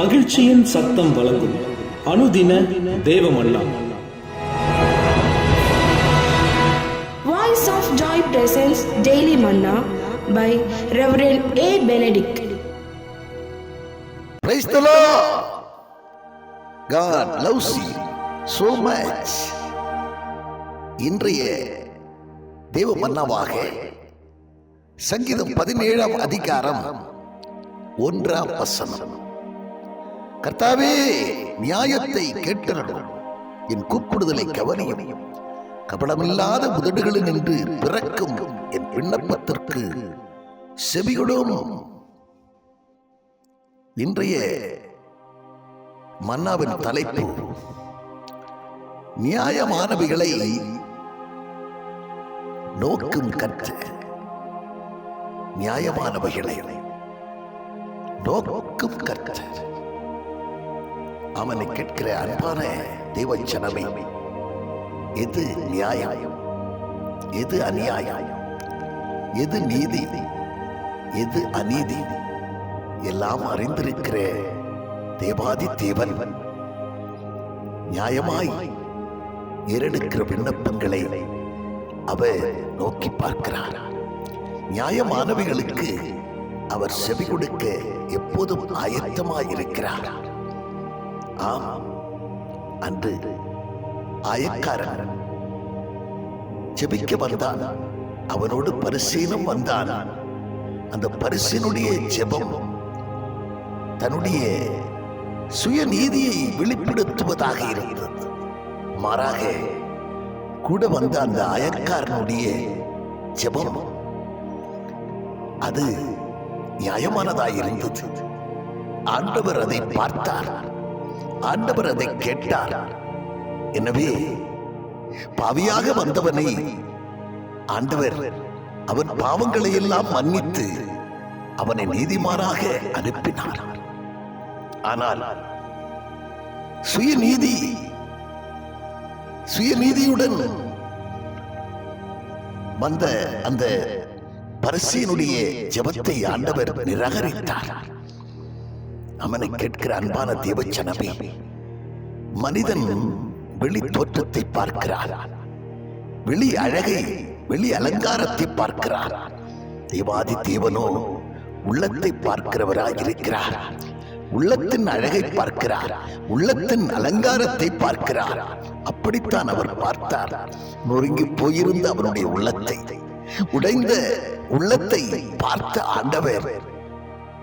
மகிழ்ச்சியின் சத்தம் வழங்கும் அனுதின தேவமல்லா Voice of Joy presents Daily Manna by Reverend A. Benedict. Praise the Lord. God loves you so much. இன்றைய தேவ மன்னவாக சங்கீதம் பதினேழாம் அதிகாரம் ஒன்றாம் வசனம் கர்த்தாவே நியாயத்தை கேட்டருளும் என் கூப்பிடுதலை கவனியும். கபடமில்லாத உதடுகளில் நின்று பிறக்கும் என் விண்ணப்பத்திற்கு செவிகொடும். இன்றைய மன்னாவின் தலைப்பு நியாயமானவைகளை நோக்கும் கற்று. நியாயமானவைகளை நோக்கும் கற்று. அவனை கேட்கிற அன்பான தேவச்சனமே எது நியாயம்? எது அநியாயம்? எது நீதி? எது அநீதி? எல்லாம் அறிந்திருக்கிற தேவாதி தேவன் நியாயமாய் ஏறெடுக்கிற விண்ணப்பங்களை அவர் நோக்கி பார்க்கிறார். நியாயமானவைகளுக்கு அவர் செவி கொடுக்க எப்போதும் ஆயத்தமாய் இருக்கிறார் ஆம். அன்று அயக்காரன் ஜெபிக்க வந்தான் அவனோடு பரிசீனம் வந்தான். அந்த பரிசினுடைய ஜெபம் தன்னுடைய சுயநீதியை வெளிப்படுத்துவதாக இருந்தது. மாறாக கூட வந்த அந்த அயக்காரனுடைய ஜெபம் அது நியாயமானதாய் இருந்தது. ஆண்டவர் அதை பார்த்தார். ஆண்டவர் அதை கேட்டார். எனவே பாவியாக வந்தவனை ஆண்டவர் அவன் பாவங்களை எல்லாம் மன்னித்து அவனை நீதிமானாக அனுப்பினார். ஆனால் சுயநீதி சுயநீதியுடன் வந்த அந்த பரிசியனுடைய ஜபத்தை ஆண்டவர் நிராகரித்தார். அவனை கேட்கிற அன்பான தேவச்சனமே மனிதன் வெளி தோற்றத்தை பார்க்கிறார் வெளி அழகை வெளி அலங்காரத்தை பார்க்கிறார் தேவாதி தேவனோ உள்ளத்தை பார்க்கிறவராய் இருக்கிறார் உள்ளத்தின் அழகை பார்க்கிறார். உள்ளத்தின் அலங்காரத்தை பார்க்கிறார். அப்படித்தான் அவர் பார்த்தார். நொறுங்கி போயிருந்த அவனுடைய உள்ளத்தை. உடைந்த உள்ளத்தை பார்த்த ஆண்டவர்.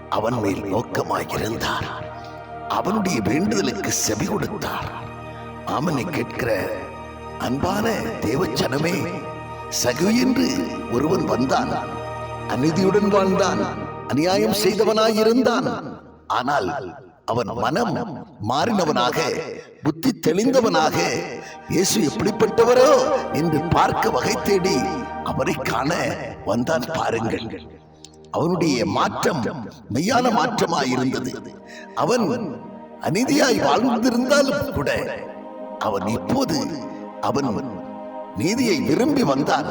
அவன் மேல் நோக்கமாயிருந்தார். அவனுடைய வேண்டுதலுக்கு செவி கொடுத்தார். ஆமனை கேட்கிற அன்பான தேவச்சனமே சகு என்று ஒருவன் வந்தான். அநீதியுடன் வாழ்ந்தான். அநியாயம் செய்தவனாயிருந்தான். ஆனால் அவன் மனம் மாறினவனாக புத்தி தெளிந்தவனாக இயேசு எப்படிப்பட்டவரோ என்று பார்க்க வகை தேடி அவரை காண வந்தான் பாருங்கள். அவனுடைய மாற்றம் மெய்யான மாற்றமாயிருந்தது அவன் அநீதியாய் வாழ்ந்திருந்தாலும் கூட அவன் இப்போது அவன் நீதியை விரும்பி வந்தான்.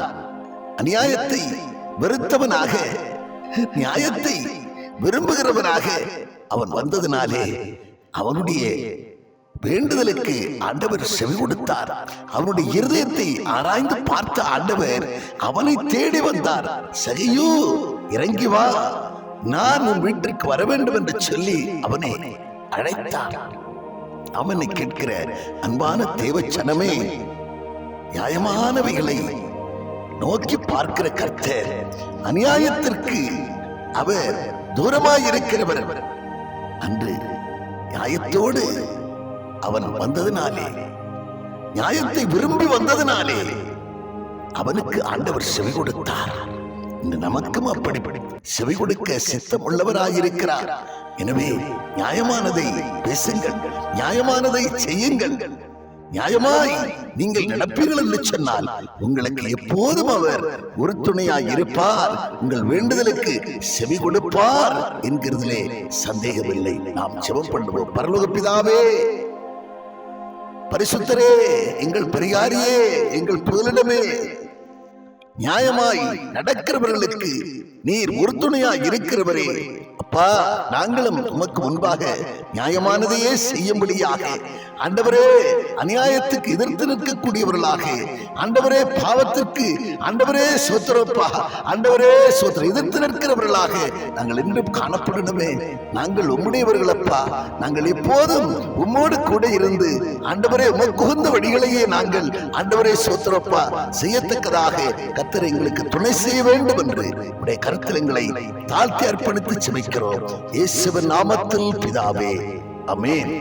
அநியாயத்தை வெறுத்தவனாக நியாயத்தை விரும்புகிறவனாக அவன் வந்ததினாலே அவனுடைய வேண்டுதலுக்கு ஆண்டவர் செவி கொடுத்தார். அவனுடைய இருதயத்தை ஆராய்ந்து பார்த்த ஆண்டவர் அவனை தேடி வந்தார். சகையோ இறங்கி வா. நான் உன் வீட்டிற்கு வர வேண்டும் என்று சொல்லி அவனை அழைத்தார் அவனை கேட்கிற அன்பான தேவச்சனமே நியாயமானவைகளை நோக்கி பார்க்கிற கர்த்தர் அநியாயத்திற்கு அவர் தூரமாயிருக்கிறவர். அன்று நியாயத்தோடு அவன் வந்ததினாலே நியாயத்தை விரும்பி வந்ததினாலே அவனுக்கு ஆண்டவர் செவி கொடுத்தார். நமக்கும் அப்படி செவி கொடுக்க சித்தம் உள்ளவராயிருக்கிறார் எனவே நியாயமானதை பேசுங்கள் நியாயமானதை செய்யுங்கள். நியாயமாய் நீங்கள் நடப்பீர்கள் என்று சொன்னால் உங்களுக்கு எப்போதும் அவர் ஒரு துணையாய் இருப்பார் உங்கள் வேண்டுதலுக்கு செவி கொடுப்பார் என்கிறதிலே சந்தேகமில்லை. நாம் செவம் பண்ணுவோம். பரலோக பிதாவே பரிசுத்தரே எங்கள் பெரியாரியே எங்கள் புகலிடமே நியாயமாய் நடக்கிறவர்களுக்கு நீர் உறுதுணையாய் இருக்கிறவரே. அப்பா நாங்களும் உமக்கு முன்பாக நியாயமானதையே செய்யும்படியாக ஆண்டவரே அநியாயத்துக்கு எதிர்த்து நிற்கக்கூடியவர்களாக. ஆண்டவரே பாவத்திற்கு ஆண்டவரே சோத்திரப்பா. ஆண்டவரே சோத்திர எதிர்த்து நிற்கிறவர்களாக. நாங்கள் இன்றும் காணப்படணுமே. நாங்கள் உம்முடையவர்களப்பா. நாங்கள் எப்போதும் உம்மோடு கூட இருந்து ஆண்டவரே உமக்கு உகந்த வழிகளையே நாங்கள் ஆண்டவரே சோத்திரப்பா செய்யத்தக்கதாக கர்த்தர் எங்களுக்கு துணை செய்ய வேண்டும் என்று உடைய கருத்தில் எங்களை தாழ்த்தி அர்ப்பணித்து செபிக்கிறோம் இயேசுவின் நாமத்தில் பிதாவே. அமேன்